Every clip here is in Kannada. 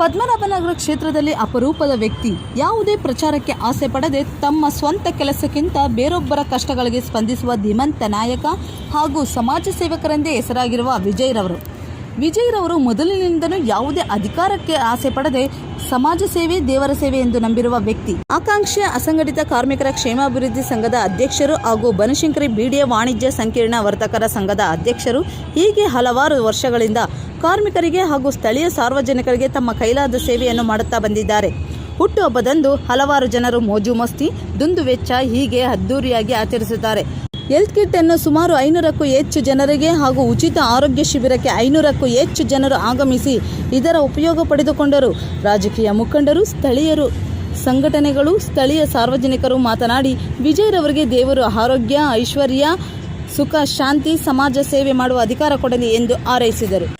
ಪದ್ಮನಾಭನಗರ ಕ್ಷೇತ್ರದಲ್ಲಿ ಅಪರೂಪದ ವ್ಯಕ್ತಿ. ಯಾವುದೇ ಪ್ರಚಾರಕ್ಕೆ ಆಸೆ ಪಡದೆ ತಮ್ಮ ಸ್ವಂತ ಕೆಲಸಕ್ಕಿಂತ ಬೇರೊಬ್ಬರ ಕಷ್ಟಗಳಿಗೆ ಸ್ಪಂದಿಸುವ ಧೀಮಂತ ನಾಯಕ ಹಾಗೂ ಸಮಾಜ ಸೇವಕರೆಂದೇ ಹೆಸರಾಗಿರುವ ವಿಜಯ್ರವರು. ವಿಜಯ್ರವರು ಮೊದಲಿನಿಂದಲೂ ಯಾವುದೇ ಅಧಿಕಾರಕ್ಕೆ ಆಸೆ ಪಡದೆ ಸಮಾಜ ಸೇವೆ, ದೇವರ ಸೇವೆ ಎಂದು ನಂಬಿರುವ ವ್ಯಕ್ತಿ. ಆಕಾಂಕ್ಷೆ ಅಸಂಘಟಿತ ಕಾರ್ಮಿಕರ ಕ್ಷೇಮಾಭಿವೃದ್ಧಿ ಸಂಘದ ಅಧ್ಯಕ್ಷರು ಹಾಗೂ ಬನಶಂಕರಿ ಬಿಡಿಎ ವಾಣಿಜ್ಯ ಸಂಕೀರ್ಣ ವರ್ತಕರ ಸಂಘದ ಅಧ್ಯಕ್ಷರು ಹೀಗೆ ಹಲವಾರು ವರ್ಷಗಳಿಂದ ಕಾರ್ಮಿಕರಿಗೆ ಹಾಗೂ ಸ್ಥಳೀಯ ಸಾರ್ವಜನಿಕರಿಗೆ ತಮ್ಮ ಕೈಲಾದ ಸೇವೆಯನ್ನು ಮಾಡುತ್ತಾ ಬಂದಿದ್ದಾರೆ. ಹುಟ್ಟುಹಬ್ಬದಂದು ಹಲವಾರು ಜನರು ಮೋಜು ಮಸ್ತಿ, ದುಂದು ವೆಚ್ಚ ಹೀಗೆ ಅದ್ದೂರಿಯಾಗಿ ಆಚರಿಸುತ್ತಾರೆ. ಹೆಲ್ತ್ ಕಿಟ್ ಅನ್ನು ಸುಮಾರು ಐನೂರಕ್ಕೂ ಹೆಚ್ಚು ಜನರಿಗೆ ಹಾಗೂ ಉಚಿತ ಆರೋಗ್ಯ ಶಿಬಿರಕ್ಕೆ ಐನೂರಕ್ಕೂ ಹೆಚ್ಚು ಜನರು ಆಗಮಿಸಿ ಇದರ ಉಪಯೋಗ ಪಡೆದುಕೊಂಡರು. ರಾಜಕೀಯ ಮುಖಂಡರು, ಸ್ಥಳೀಯರು, ಸಂಘಟನೆಗಳು, ಸ್ಥಳೀಯ ಸಾರ್ವಜನಿಕರು ಮಾತನಾಡಿ ವಿಜಯರವರಿಗೆ ದೇವರು ಆರೋಗ್ಯ, ಐಶ್ವರ್ಯ, ಸುಖ, ಶಾಂತಿ, ಸಮಾಜ ಸೇವೆ ಮಾಡುವ ಅಧಿಕಾರ ಕೊಡಲಿ ಎಂದು ಹಾರೈಸಿದರು.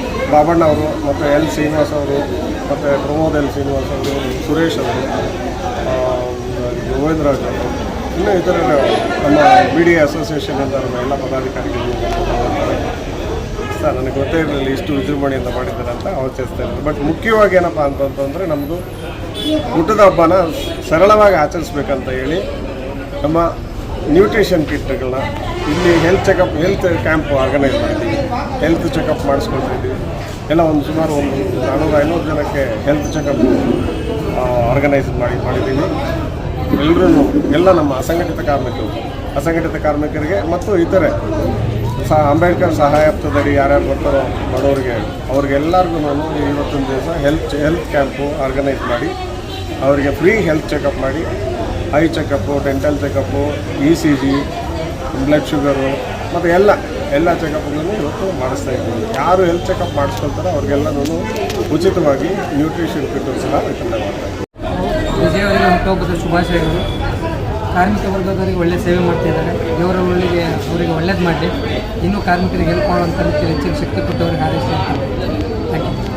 ಬಾಬಣ್ಣ ಅವರು ಮತ್ತು ಎಲ್ ಶ್ರೀನಿವಾಸ್ ಅವರು, ಮತ್ತು ಪ್ರಮೋದ್ ಎಲ್ ಶ್ರೀನಿವಾಸ ಅವರು, ಸುರೇಶ್ ಅವರು ಗೋವಿಂದ ಗೋವಿಂದರಾಜ್ ಅವರು, ಇನ್ನೂ ಇತರ ನಮ್ಮ ಬಿ ಡಿ ಅಸೋಸಿಯೇಷನಿಂದ ಎಲ್ಲ ಪದಾಧಿಕಾರಿಗಳು ಸರ್, ನನಗೆ ಗೊತ್ತೇ ಇರಲಿಲ್ಲ ಇಷ್ಟು ವಿಜೃಂಭಣೆಯಿಂದ ಮಾಡಿದ್ದಾರೆ ಅಂತ ಆಚರಿಸ್ತಾ ಇದ್ದಾರೆ ಬಟ್ ಮುಖ್ಯವಾಗಿ ಏನಪ್ಪ ಅಂತಂತಂದರೆ ನಮ್ಮದು ಹುಟ್ಟದ ಹಬ್ಬನ ಸರಳವಾಗಿ ಆಚರಿಸ್ಬೇಕಂತ ಹೇಳಿ ನಮ್ಮ ನ್ಯೂಟ್ರಿಷನ್ ಕಿಟ್ಗಳನ್ನ ಇಲ್ಲಿ health checkup health camp organise ಮಾಡಿದ್ದೀವಿ ಹೆಲ್ತ್ ಚೆಕಪ್ ಮಾಡಿಸ್ಕೊಳ್ತಾ ಇದ್ದೀವಿ ಎಲ್ಲ ಒಂದು ಸುಮಾರು ಒಂದು ನಾನ್ನೂರ ಐನೂರು ಜನಕ್ಕೆ ಹೆಲ್ತ್ ಚೆಕಪ್ ಆರ್ಗನೈಸ್ ಮಾಡಿ, ಮಾಡಿದ್ದೀವಿ. ಎಲ್ಲರೂ ಎಲ್ಲ ನಮ್ಮ ಅಸಂಘಟಿತ ಕಾರ್ಮಿಕರು, ಅಸಂಘಟಿತ ಕಾರ್ಮಿಕರಿಗೆ ಮತ್ತು ಇತರೆ ಸಹ ಅಂಬೇಡ್ಕರ್ ಸಹಾಯಪ್ತದಡಿ ಯಾರ್ಯಾರು ಬರ್ತಾರೋ ಬಡವರಿಗೆ, ಅವ್ರಿಗೆಲ್ಲರಿಗೂ ನಾನು ಇವತ್ತೊಂದು ದಿವಸ ಹೆಲ್ತ್ ಹೆಲ್ತ್ ಕ್ಯಾಂಪು ಆರ್ಗನೈಸ್ ಮಾಡಿ, ಅವರಿಗೆ ಫ್ರೀ ಹೆಲ್ತ್ ಚೆಕಪ್ ಮಾಡಿ eye checkup dental checkup E C G blood sugar ಮತ್ತು ಎಲ್ಲ ಎಲ್ಲ ಚೆಕಪ್ಗಳನ್ನು ಇವತ್ತು ಮಾಡಿಸ್ತಾ ಇದ್ದೀವಿ. ಯಾರು ಹೆಲ್ತ್ ಚೆಕಪ್ ಮಾಡಿಸ್ಕೊಳ್ತಾರೋ ಅವ್ರಿಗೆಲ್ಲನೂ ಉಚಿತವಾಗಿ ನ್ಯೂಟ್ರಿಷನ್ ಕಿಟ್ಟು ಸಹ ವಿತರಣೆ ಮಾಡ್ತಾ ಇದ್ದೀವಿ. ಹುಟ್ಟುಹಬ್ಬದ ಶುಭಾಶಯಗಳು. ಕಾರ್ಮಿಕ ವರ್ಗದವರಿಗೆ ಒಳ್ಳೆ ಸೇವೆ ಮಾಡ್ತಾ ಇದ್ದಾರೆ. ದೇವರ ಒಳ್ಳೆಗೆ ಅವರಿಗೆ ಒಳ್ಳೇದು ಮಾಡಿ ಇನ್ನೂ ಕಾರ್ಮಿಕರಿಗೆ ಹೆಲ್ಪ್ ಮಾಡುವಂಥ ರೀತಿಯಲ್ಲಿ ಹೆಚ್ಚಿನ ಶಕ್ತಿ ಕೊಟ್ಟವರಿಗೆ ಹಾರೈಸ್ತಾ